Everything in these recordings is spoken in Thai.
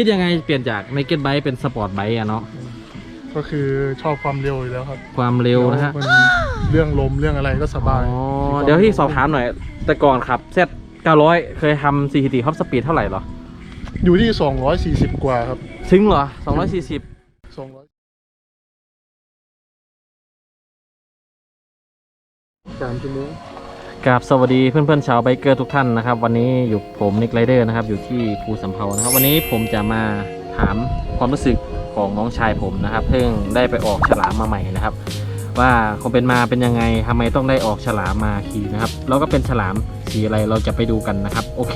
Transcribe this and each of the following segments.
คิดยังไงเปลี่ยนจาก naked bike เป็นสปอร์ตไบค์อะเนาะก็คือชอบความเร็วอยู่แล้วครับความเร็วนะฮะแล้วมันเรื่องลมเรื่องอะไรก็สอ๋บายอเดี๋ยวพี่สอบถามหน่อย แต่ก่อนขับ Z 900 เคยทำ CCT Top Speed เท่าไหร่เหรอ อยู่ที่ 240 กว่าครับ ถึงเหรอ 240 200สามชั่วโมง กับสวัสดีเพื่อนๆชาวไบเกอร์ทุกท่านนะครับ วันนี้อยู่ผมนิกไรเดอร์นะครับ อยู่ที่ภูสำเภานะครับ วันนี้ผมจะมาถามความรู้สึกของน้องชายผมนะครับเพิ่งได้ไปออกฉลามมาใหม่นะครับ ว่าความเป็นมาเป็นยังไงทำไมต้องได้ออกฉลามมาขี่นะครับ แล้วก็เป็นฉลามสีอะไรเราจะไปดูกันนะครับ โอเค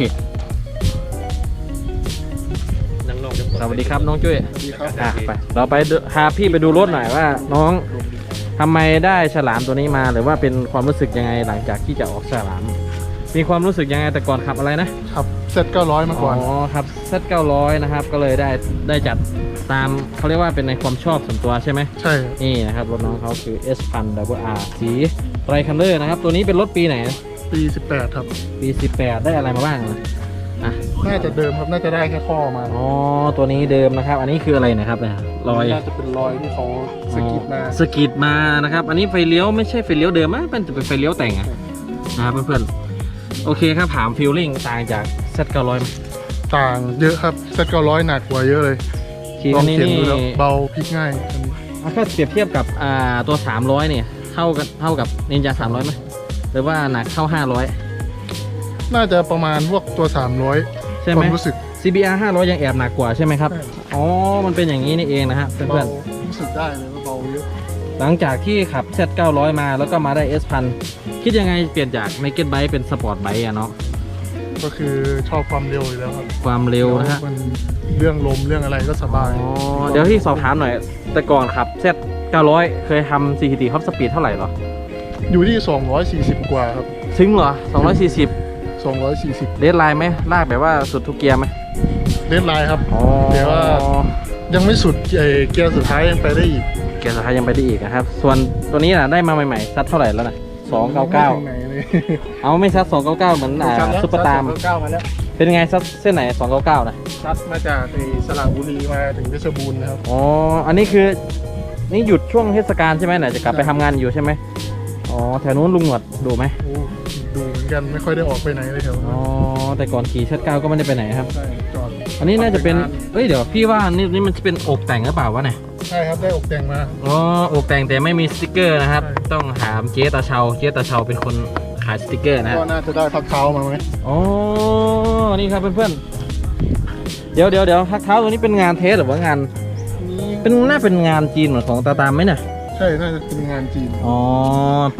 สวัสดีครับน้องจุ้ยดีครับอะไปเราไปดูพาพี่ไปดูรถหน่อยว่าน้อง ทำไมได้ฉลามตัวนี้มาหรือว่าเป็นความรู้สึกยังไงหลังจากที่จะออกฉลาม มีความรู้สึกยังไงแต่ก่อนขับอะไรนะขับเซต900มาก่อนอ๋อครับเซต900นะครับ ก็เลยได้ได้จัดตามเขาเรียกว่าเป็นในความชอบส่วนตัวใช่ไหมใช่ครับนี่นะครับรถน้องเขาคือ S พัน w R สีไรคันเลอร์นะครับ ตัวนี้เป็นรถปีไหน ปี 18 ครับ ปี 18 ได้อะไรมาบ้างนะ อะน่าจะเดิมครับน่าจะได้แค่ข้อมาอ๋อตัวนี้เดิมนะครับ อันนี้คืออะไรนะครับเนี่ยรอยน่าจะเป็นรอยที่เขาสกิดมาสกิดมานะครับ อันนี้ไฟเลี้ยวไม่ใช่ไฟเลี้ยวเดิมมั้งเป็นจะเป็นไฟเลี้ยวแต่งอะนะครับเพื่อนๆโอเคครับถามฟิลลิ่งต่างจาก Z900 ไหมต่างเยอะครับเซต900หนักกว่าเยอะเลยขี่ลคัองนนี้เขียนนี่ดูแล้วเบาพลิกง่ายอันนี้อะถ้าเปรียบเทียบกับอ่าตัว 300 เนี่ยเท่ากับเท่ากับนินจา300ไหมหรือว่าหนักเท่า 500 น่าจะประมาณพวกตัว 300ใช่คไหมวามรู้สึก CBR 500 ยังแอบหนักกว่าใช่ไหมครับ ใช่ อ๋อ มันเป็นอย่างนี้นี่เองนะฮะเพื่อนเบารู้สึกได้เลยว่าเบาเยอะๆ หลังจากที่ขับ Z900 มาแล้วก็มาได้ S พันคิดยังไงเปลี่ยนจาก naked bike เป็นสปอร์ตไบค์อะเนาะ ก็คือชอบความเร็วอยู่แล้วครับความเร็วนะฮะแล้มันเรื่องลมเรื่องอะไรก็สบายอ๋อ เดี๋ยวพี่สอบถามหน่อย แต่ก่อนขับ Z 900 เคยทำ CCT Top Speed เท่าไหร่เหรอ อยู่ที่ 240 กว่าครับ ถึงเหรอ 240 240เดดไลน์ไหมลากแบบว่าสุดทุกเกียร์ไหมเลนไลน์ครับอ๋อเดี๋ยวว่ายังไม่สุดเอ่อเกียร์สุดท้ายยังไปได้อีก เกียร์สุดท้ายยังไปได้อีกนะครับ ส่วนตัวนี้นะได้มาใหม่ๆซัดเท่าไหร่แล้วนะไม่ถึง299ไหนเลยเอาไม่ซัด299เหมือนอ่าซุปเปอร์ตามเก้ามาแล้วเป็นไงซัดเส้นไหน299นะซัดมาจากไอ้สระบุรีมาถึงเพชรบูรณ์นะครับอ๋ออันนี้คือนี่หยุดช่วงเทศกาลใช่ไหมไหนจะกลับไปทำงานอยู่ใช่ไหมอ๋อแถวนู้นลุงหนวดดูไหมโอ้ดูเหมือน กันไม่ค่อยได้ออกไปไหนเลยแถวอ๋นั้อนแต่ก่อนขี่ชัดเก้าก็ไม่ได้ไปไหนครับ ใช่จอดอันนี้น่าจะเป็นเอ้ยเดี๋ยวพี่ว่านี่นี่มันจะเป็นอกแต่งหรือเปล่าวะเนี่ยใช่ครับได้อกแต่งมา อ๋ออกแต่งแต่ไม่มีสติกเกอร์นะครับใช่ต้องถามเจ๊ตาเชาเจ๊ตาเชาเป็นคนขายสติกเกอร์นะฮะก็น่าจะได้พักเท้ามาไหมอ๋อนี่ครับเพื่อนๆเดี๋ยวเดี๋ยวเดี๋ยวทักเท้าตัวนี้เป็นงานเทสหรือว่างาน นี่เป็นน่าเป็นงานจีนเหมือนของตาตามไหมเนี่ยใช่น่าจะเป็นงานจีน อ๋อ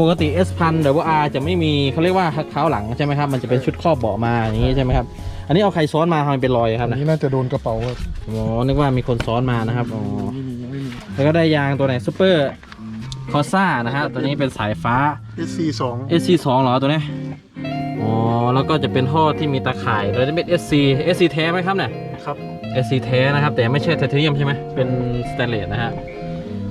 ปกติ S พันหรือว่า R จะไม่มีเขาเรียกว่าทักเท้าหลังใช่ไหมครับ มันจะเป็นชุดครอบเบาะมาอย่างนี้ใช่ไหมครับ อันนี้เอาใครซ้อนมาทำไมเป็นรอยคอัรับนนะนี้น่าจะโดนกระเป๋าครับอ๋อ นึกว่ามีคนซ้อนมานะครับ อ๋อ ไม่มีไม่มี แล้วก็ได้ยางตัวไหนซูเปอร์คอซ่านะฮะ ตัวนี้เป็นสายฟ้า SC2 SC2 เหรอตัวนี้อ๋อ แล้วก็จะเป็นท่อที่มีตาข่ายโดยจะเป็น SC SC แท้ไหมครับเนี่ย ครับ SC แท้นะครับ แต่ไม่ใช่ไทเทเนียมใช่ไหมเป็นสแตนเลสนะฮะ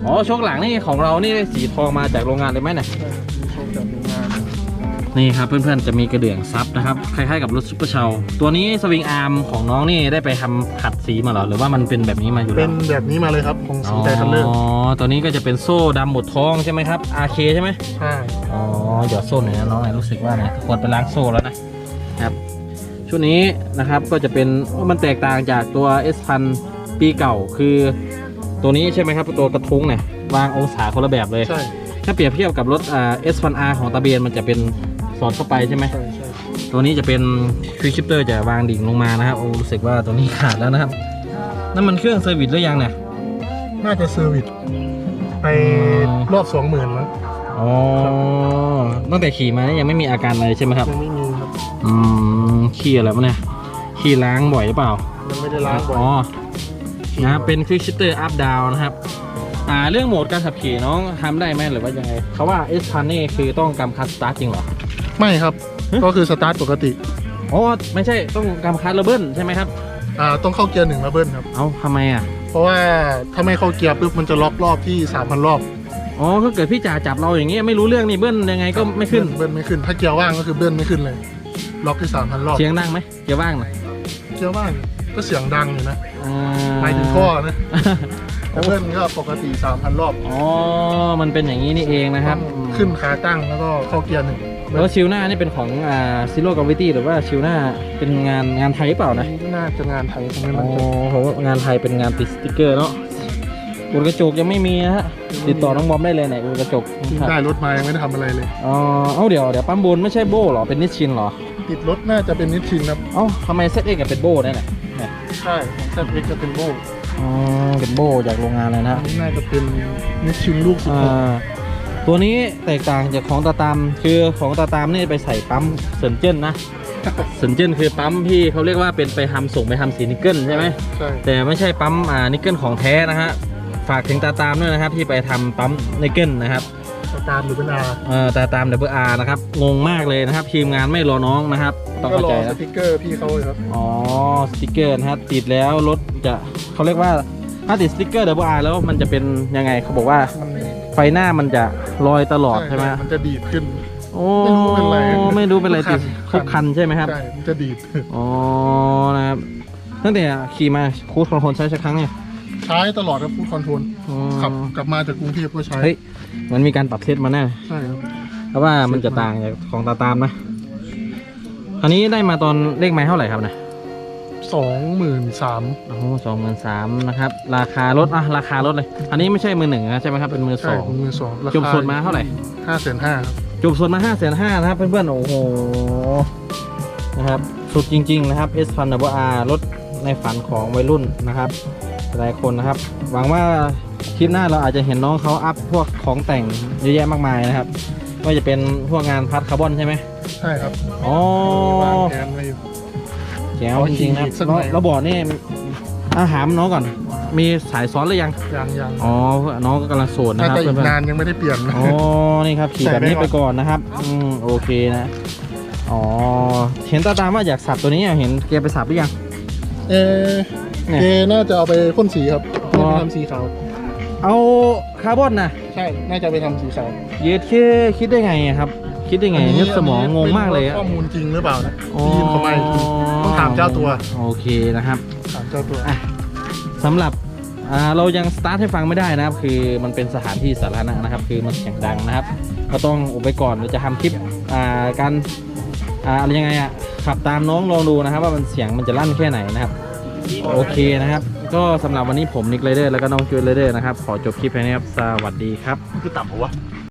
อ๋อช่วงหลังนี่ของเรานี่ได้สีทองมาจากโรงงานเลยไหมเนี่ยใช่มีชมจากโรงงานนี่ครับเพื่อนๆจะมีกระเดื่องซับนะครับคล้ายๆกับรถซุปเปอร์เชลตัวนี้สวิงอาร์มของน้องนี่ได้ไปทำขัดสีมาเหรอหรือว่ามันเป็นแบบนี้มาอยู่เป็แล้นวแบบนี้มาเลยครับของสีไทยคัลเลอร์อ๋อตัวนี้ก็จะเป็นโซ่ดำหมดทองใช่ไหมครับ RK ใช่ไหมใช่อ๋อหยอดโซ่หน่อยนะน้องไหนรู้สึกว่าไหนควรไปล้างโซ่แล้วนะครับชุดนี้นะครับก็จะเป็นมันแตกต่างจากตัว S พันปีเก่าคือ ตัวนี้ใช่ไหมครับตัวกระทุ้งเนี่ยวางองศาคนละแบบเลยใช่ถ้าเปรียบเทียบกับรถอ่า S พัน R ของตาเบียนมันจะเป็นสอดเข้าไปใช่ไหมใช่ใช่ตัวนี้จะเป็นควิกชิปเตอร์จะวางดิ่งลงมานะครับโอ้รู้สึกว่าตัวนี้ขาดแล้วนะครับนั่นมันเครื่องเซอร์วิสหรือยังเนี่ยน่าจะเซอร์วิสไปอ๋อรอบสองหมื่นมั้งอ๋อตั้งแต่ขี่มานี่ยังไม่มีอาการอะไรใช่ไหมครับยังไม่มีครับอืมขี้อะไรวะเนี่ยขี้ล้างบ่อยหรือเปล่ายังไม่ได้ล้างบ่อยอ๋อ นะเป็นควิกชิปเตอร์อัพดาวนะครับอ่าเรื่องโหมดการขับขี่น้องทำได้ไหมหรือว่ายังไงเขาว่า S พันนี่คือต้องกำคัดสตาร์ทจริงเหรอ ไม่ครับก็คือสตาร์ทปกติ อ๋อไม่ใช่ต้องกำคัดระเบิลใช่ไหมครับ อ่า ต้องเข้าเกียร์หนึ่งแล้วเบิ้ลครับ เอ้าทำไมอะ เพราะว่าถ้าไม่เข้าเกียร์ปุ๊บมันจะล็อกรอบที่ 3,000 รอบอ๋อถ้าเกิดพี่จ่าจับเราอย่างเงี้ยไม่รู้เรื่องนี่เบิ้ลยังไงก็ไม่ขึ้น เบิ้ลไม่ขึ้น ถ้าเกียร์ว่างก็คือเบิ้ลไม่ขึ้นเลย ล็อกที่ 3,000 รอบ เสียงดังไหมเกียร์ว่างหน่อยเกียร์ว่างก็เสียงดังอยู่นะอ่า หมายถึงท่อนะแต่เบิ้ลก็ปกติ 3,000 รอบ อ๋อ มันเป็นอย่างนี้นี่เองนะครับต้องขึ้นขาตั้งแล้วก็เข้าเกียร์หนึ่งแล้วชิวหน้านี่เป็นของอ่าซิโร่กราวิตี้หรือว่าชิวหน้าเป็นงานงานไทยหรือเปล่านะ น่าจะงานไทยทำไมอ๋มันอจะผมว่างานไทยเป็นงานติดสติกเกอร์เนาะอุดกระจกยังไม่มีนะฮะ ติดต่อน้องบอมได้เลยไหนอุดกระจกเพิ่งได้รถมายังไม่ได้ทำอะไรเลย อ๋อ เอาเดี๋ยวเดี๋ยวปั๊มบนไม่ใช่โบ้เหรอ เป็นนิชชินเหรอ ติดรถน่าจะเป็นนิชชินครับ เอ้าทำไมเซตเอกกับเป็นโบ้ได้เนี่ยเนี่ย ใช่ของแซดเอ็กจะเป็นโบอ๋อเป็นโบ้จากโรงงานเลยนะอันนี้น่าจะเป็นนิชชินลูกสิบอ่หกาตัวนี้แตกต่างจากของตาตามคือของตาตามนี่ไปใส่ปั๊มเซินเจิ้นนะเซินเจิ้นคือปั๊มที่เขาเรียกว่าเป็นไปทำส่งไปทำสีนิกเกิลใช่ไหม ใช่แต่ไม่ใช่ปั๊มอ่านิกเกิลของแท้นะฮะ ฝากถึงตาตามด้วยนะครับที่ไปทำปั๊มนิกเกิลนะครับ ตามหรือเป็นอาเอ่อตาตาม w r นะครับ งงมากเลยนะครับ ทีมงานไม่รอน้องนะครับ ต้องก็เข้ารใจอสนะติกเกอร์พี่เขาเลยครับอ๋อสติกเกอร์นะฮะติดแล้วรถจะเขาเรียกว่าถ้าติดสติกเกอร์ w r แล้วมันจะเป็นยังไงเขาบอกว่ามันไฟหน้ามันจะลอยตลอดใช่ไหมมันจะดีดขึ้น โอ้ไม่รู้เป็นไรไม่รู้เป็นไรทุติดกคันทุกคันใช่ไหมครับ ใช่มันจะดีดอ๋อนะครับตั้งแต่ขี่มาคูดคอนโทรลใช้สักครั้งเนี่ย ใช้ตลอดครับพูดคอนโทรลอ๋อขับกลับมาจากกรุงเทพก็ใช้เฮ้ยมันมีการปรับเซตมาแน่ใช่ครับเพราะว่ามันจะต่างจากของตาตามนะอันนี้ได้มาตอนเลขไม้เท่าไหร่ครับนะสองหมื่นสามโอ้โหสองหมื่นสามนะครับ ราคารถอะราคารถเลย อันนี้ไม่ใช่มือหนึ่งนะใช่ไหมครับเป็นมือสใช่องของมือสองราคาจบส่วนมาเท่าไหร่ ห้าแสนห้าครับ จบส่วนมาห้าแสนห้านะครับเพื่อนๆ โอ้โห นะครับ สุดจริง ๆ นะครับ S พัน W R รถในฝันของวัยรุ่นนะครับ หลายคนนะครับ หวังว่าคลิปหน้าเราอาจจะเห็นน้องเขาอัพพวกของแต่งเยอะแยะมากมายนะครับว่าจะเป็นพวกงานพัดคาร์บอนใช่ไหมใช่ครับอ๋อวางแผนไว้อยู่แจ๋วจริงๆนะขอขี่อีกสักหน่อยแล้วบอร์ดนี่อาหารน้องก่อน มีสายซ้อนหรือยังยังยังอ๋อน้องก็กำลังโสดนะน่าครับจะอีกเพื่อนนานยังไม่ได้เปลี่ยนๆนะอ๋อนี่ครับขี่ใส่แบบได้นี้ก่อนไปก่อนนะครับอืมโอเคนะอ๋อเห็นตาตามว่าอยากสับตัวนี้อะเห็นแกไปสับหรือยัง เออเนี่ยเอน่าจะเอาไปพ่นสีครับอ๋อไม่ไปทำสีขาว เอาคาร์บอนนะใช่ น่าจะไปทำสีขาวเย็ดคิดคิดได้ไงอะครับ คิดได้ไงนึกสมองงงมากเลยอะ ไรู้ว่ข้อมูลจริงหรือเปล่านะอ๋อได้ยินเขามาอีกทีต้องถามเจ้าตัว โอเคนะครับถามเจ้าตัว อะสำหรับอ่าเรายังสตาร์ทให้ฟังไม่ได้นะครับ คือมันเป็นสถานที่สาธารณะนะครับ คือมันเสียงดังนะครับ ก็ต้องอุบไปก่อนเราจะทำคลิปอ่าการ อ่าอะไรยังไงอะขับตามน้องลองดูนะครับว่ามันเสียงมันจะลั่นแค่ไหนนะครับโอเคนะครับ ก็สำหรับวันนี้ผมนิกไรเดอร์แล้วก็น้องจูนไรเดอร์นะครับ ขอจบคลิปแค่นี้ครับ สวัสดีครับ คือต่ำหรอวะ